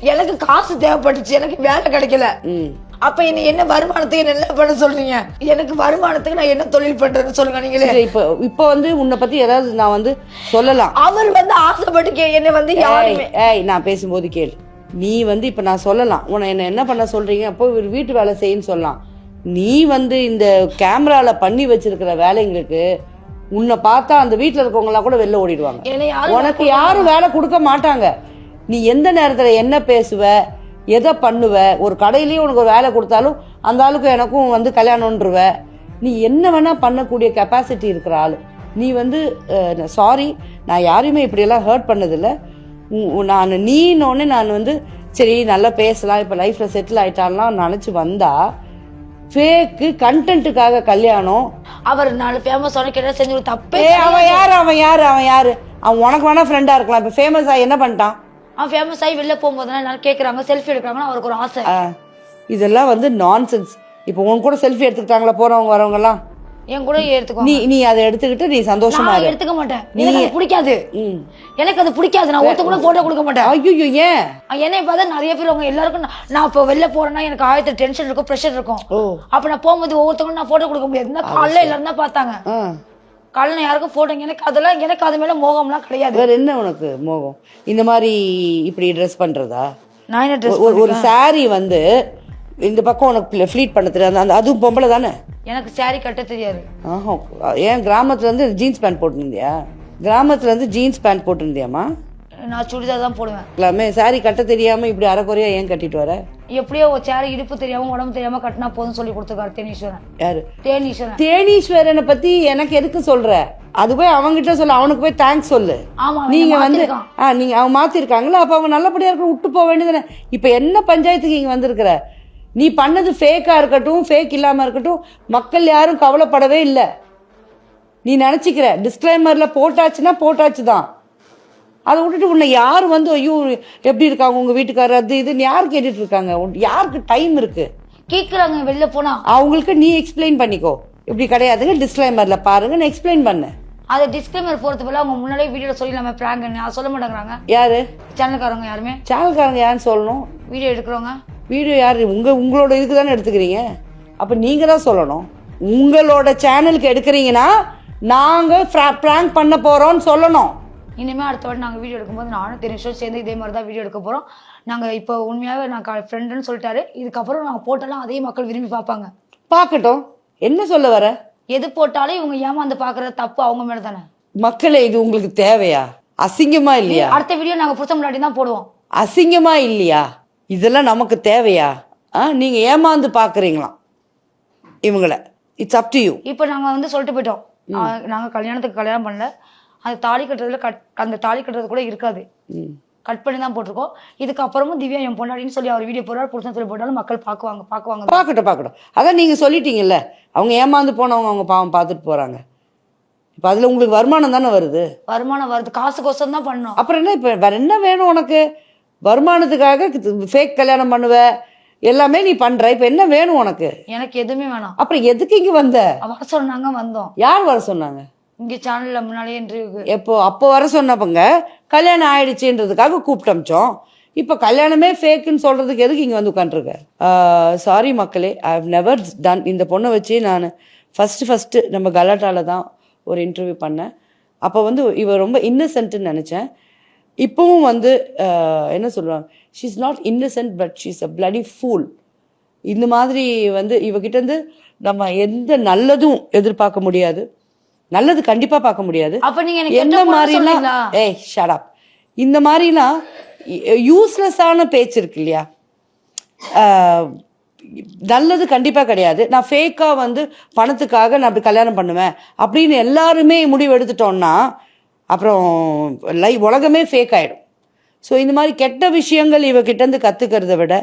எனக்கு காசு தேவைப்பட்டுச்சு எனக்கு வேலை கிடைக்கல. அப்ப என்ன என்ன வருமானத்துக்கு என்ன என்ன பண்ண சொல்றீங்க? எனக்கு வருமானத்துக்கு நான் என்ன தொழில் பண்றேன்னு சொல்லுங்க நீங்களே. இப்ப இப்ப வந்து உன்னை பத்தி ஏதாவது நான் வந்து சொல்லலாம். அவர் வந்து ஆசைப்பட்டு கே- என்னை வந்து யாருமே ஏய், நான் பேசும்போது கேளு. நீ வந்து இப்ப நான் சொல்லலாம். உன்னை என்ன என்ன பண்ண சொல்றீங்க? அப்போ ஒரு வீட்டு வேலை செய்யுன்னு சொல்லலாம். நீ வந்து இந்த கேமரால பண்ணி வச்சிருக்கிற வேலைங்களுக்கு உன்னை பார்த்தா அந்த வீட்டுல இருக்கவங்க எல்லாம் கூட வெளில ஓடிடுவாங்க. உனக்கு யாரும் வேலை கொடுக்க மாட்டாங்க. நீ எந்த நேரத்துல என்ன பேசுவ எதை பண்ணுவ ஒரு கடையிலயும் உனக்கு ஒரு வேலை கொடுத்தாலும் அந்த ஆளுக்கு எனக்கும் வந்து கல்யாணம்ன்றவ. நீ என்ன வேணா பண்ணக்கூடிய கெப்பாசிட்டி இருக்கிற ஆளு. நீ வந்து சாரி நான் யாரையுமே இப்படியெல்லாம் ஹர்ட் பண்ணதில்லை. நான் நீன்னொன்னே நான் வந்து சரி நல்லா பேசலாம் இப்போ லைஃப்ல செட்டில் ஆயிட்டான்லாம் நினச்சி வந்தா ஃபேக்கு கண்டென்ட்டுக்காக கல்யாணம். அவர் நாலு ஃபேமஸ் ஆன செஞ்சு தப்பே அவன் யாரு அவன் யாரு அவன் யாரு? அவன் உனக்கு வேணா ஃப்ரெண்டா இருக்கலாம். இப்போ ஃபேமஸ் ஆகி என்ன பண்ணிட்டான்? அவன் ஃபேமஸ் ஆகி வெளில போகும்போது எல்லாரும் கேக்குறாங்க செல்ஃபி எடுக்கிறாங்கன்னு அவருக்கு ஒரு ஆசை. இதெல்லாம் வந்து நான்சென்ஸ் இப்போ உன் கூட செல்ஃபி எடுத்துக்கிட்டாங்களா போறவங்க வரவங்க எல்லாம் என் கூட எடுத்துக்கோ நீ நீ அதை எடுத்துக்கிட்டு நீ சந்தோஷமா நான் எடுத்துக்க மாட்டேன். எனக்கு அது பிடிக்காது. ம். எனக்கு அது பிடிக்காது. நான் ஒருத்த கூட போட்டோ கொடுக்க மாட்டேன். ஐயோ ஏன்? என்னை பார்த்தா நிறைய பேர் அவங்க எல்லாருக்கும் நான்- இப்போ வெளில போறேன்னா எனக்கு ஆயிரத்தி டென்ஷன் இருக்கும் ப்ரெஷர் இருக்கும். அப்ப நான் போகும்போது ஒவ்வொருத்தவங்களும் நான் போட்டோ கொடுக்க முடியாது. காலைல எல்லாரும் தான் பார்த்தாங்க. காலைல நான் யாருக்கும் போட்டோ எனக்கு அதெல்லாம் எனக்கு அது மேல மோகம்லாம் கிடையாது. வேற என்ன உனக்கு மோகம்? இந்த மாதிரி இப்படி ட்ரெஸ் பண்றதா? நான் என்ன ட்ரெஸ் ஒரு- ஒரு saree வந்து இந்த பக்கம் உனக்கு ஃப்ளீட் பண்ண தெரியாது அந்த அதுவும் பொம்பளை தானே? எனக்கு saree கட்ட தெரியாது. ஆஹா ஏன் கிராமத்துல இருந்து ஜீன்ஸ் பேண்ட் போட்டிருந்தியா? கிராமத்துல இருந்து ஜீன்ஸ் பேண்ட் போட்டிருந்தியாமா நான் சுடிதார் தான் போடுவேன். எல்லாமே saree கட்ட தெரியாம இப்படி அரைக்குறையா ஏன் கட்டிட்டு வர? எப்படியோ ஒரு சேர இடுப்பு தெரியாம உடம்பு தெரியாம கட்டினா போதும் சொல்லி கொடுத்துருக்காரு தேனீஸ்வரன். யாரு? தேனீஸ்வரன். தேனீஸ்வரனை பத்தி எனக்கு எதுக்கு சொல்ற? அது போய் அவங்கிட்ட சொல்லு அவனுக்கு போய் தேங்க்ஸ் சொல்லு. ஆமா நீங்க வந்து. ஆ நீங்க அவன் மாத்திருக்காங்களா? அப்ப அவங்க நல்லபடியா இருக்க விட்டு போக வேண்டியதுதானே? இப்ப என்ன பஞ்சாயத்துக்கு இங்க வந்திருக்கிற? நீ பண்ணது ஃபேக்கா இருக்கட்டும் ஃபேக் இல்லாம இருக்கட்டும் மக்கள் யாரும் கவலைப்படவே இல்லை. நீ நினைச்சுக்கிற டிஸ்க்ளைமர்ல போட்டாச்சுன்னா போட்டாச்சு தான் அதை விட்டுட்டு உன்னை யார் வந்து ஐயோ எப்படி இருக்காங்க உங்க வீட்டுக்காரர் அது இதுன்னு யார் கேட்டுட்டு இருக்காங்க? யாருக்கு டைம் இருக்கு? கேக்குறாங்க வெளில போனா. அவங்களுக்கு நீ எக்ஸ்பிளைன் பண்ணிக்கோ. இப்படி கிடையாதுங்க டிஸ்க்ளைமர்ல பாருங்க நான் எக்ஸ்பிளைன் பண்ணேன் அதை டிஸ்கிளைமர் போறது போல அவங்க முன்னாடியே வீடியோல சொல்லிடலாமே பிராங்க் அதை சொல்ல மாட்டேங்கிறாங்க. யாரு? சேனல்காரங்க யாருமே? சேனல்காரங்க யாருன்னு சொல்லணும். வீடியோ எடுக்கிறவங்க? வீடியோ யார்? உங்க உங்களோட இதுக்கு தானே எடுத்துக்கிறீங்க? அப்ப நீங்க தான் சொல்லணும். உங்களோட சேனலுக்கு எடுக்கிறீங்கன்னா நாங்க ப்ராங்க் பண்ண போறோம்னு சொல்லணும். இனிமே அடுத்த வாட்டி நாங்க வீடியோ எடுக்கும்போது நானும் தெரியும் சேர்ந்து இதே மாதிரி தான் வீடியோ எடுக்க போறோம். நாங்க இப்போ உண்மையாவே நான் ஃப்ரெண்டுன்னு சொல்லிட்டாரு. இதுக்கப்புறம் நாங்க போட்டாலும் அதே மக்கள் விரும்பி பார்ப்பாங்க. பார்க்கட்டும். என்ன சொல்ல வர? எது போட்டாலும் இவங்க ஏமாந்து பாக்குறது தப்பு அவங்க மேல தானே மக்களே இது உங்களுக்கு தேவையா? அசிங்கமா இல்லையா? அடுத்த வீடியோ நாங்க புருஷன் முன்னாடி தான் போடுவோம். அசிங்கமா இல்லையா? இதெல்லாம் நமக்கு தேவையா? ஆ நீங்க ஏமாந்து பாக்குறீங்களாம் இவங்கள. இட்ஸ் அப் டு யூ இப்போ நாங்க வந்து சொல்லிட்டு போயிட்டோம். ஆ, நாங்க கல்யாணத்துக்கு கல்யாணம் பண்ணல. அது தாலி கட்டுறதுல கட் அந்த தாலி கட்டுறது கூட இருக்காது. கட் பண்ணி தான் போட்டிருக்கோம். இதுக்கப்புறமும் திவ்யா என் பொண்டாடின்னு சொல்லி அவர் வீடியோ போடுறாரு புருஷன் சொல்லி போட்டாலும் மக்கள் பார்க்குவாங்க பார்க்குவாங்க. பார்க்கட்டும் பார்க்கட்டும். அதான் நீங்க சொல்லிட்டீங்கல்ல அவங்க ஏமாந்து போனவங்க அவங்க பாவம் பார்த்துட்டு போறாங்க. இப்போ அதுல உங்களுக்கு வருமானம் தானே வருது? வருமானம் வருது. காசுக்கோசம் தான் பண்ணோம். அப்புறம் என்ன இப்போ வேற என்ன வேணும் உனக்கு? வருமானத்துக்காக ஃபேக் கல்யாணம் பண்ணுவ எல்லாமே நீ பண்ற. இப்போ என்ன வேணும் உனக்கு? எனக்கு எதுவுமே வேணாம். அப்புறம் எதுக்கு இங்க வந்த? வர சொன்னாங்க வந்தோம். யார் வர சொன்னாங்க? இங்க சேனல்ல முன்னாடியே இன்டர்வியூக்கு எப்போ அப்போ வர சொன்னப்பங்க கல்யாணம் ஆயிடுச்சுன்றதுக்காக கூப்பிட்டு அமிச்சோம் இப்போ கல்யாணமே ஃபேக்குன்னு சொல்கிறதுக்கு எதுக்கு இங்கே வந்து உட்காந்துருக்க சாரி மக்களே ஐ ஹவ் நெவர் டன் இந்த பொண்ணை வச்சு நான் ஃபஸ்ட்டு ஃபஸ்ட்டு நம்ம கலாட்டாவில் தான் ஒரு இன்டர்வியூ பண்ணேன். அப்போ வந்து இவ ரொம்ப இன்னசென்ட்னு நினச்சேன். இப்போவும் வந்து என்ன சொல்லுவாங்க she is not innocent but she is a bloody fool இந்த மாதிரி வந்து இவகிட்டேருந்து நம்ம எந்த நல்லதும் எதிர்பார்க்க முடியாது. நல்லது கண்டிப்பா பார்க்க முடியாது. அப்ப நீங்க பொண்ணு மாதிரிலாம்? ஏய் ஷட் அப் இந்த மாதிரிலாம் யூஸ்லெஸ்ஸான பேச்சு இருக்கு இல்லையா? நல்லது கண்டிப்பா கிடையாது. நான் ஃபேக்கா வந்து பணத்துக்காக நான் அப்படி கல்யாணம் பண்ணுவேன் அப்படின்னு எல்லாருமே முடிவு எடுத்துட்டோம்னா அப்புறம் லை உலகமே ஃபேக் ஆயிடும். ஸோ இந்த மாதிரி கெட்ட விஷயங்கள் இவகிட்ட இருந்து கத்துக்கிறத விட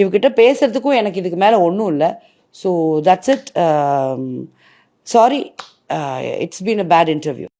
இவகிட்ட பேசுறதுக்கும் எனக்கு இதுக்கு மேல ஒன்றும் இல்லை. So that's it sorry it's been a bad interview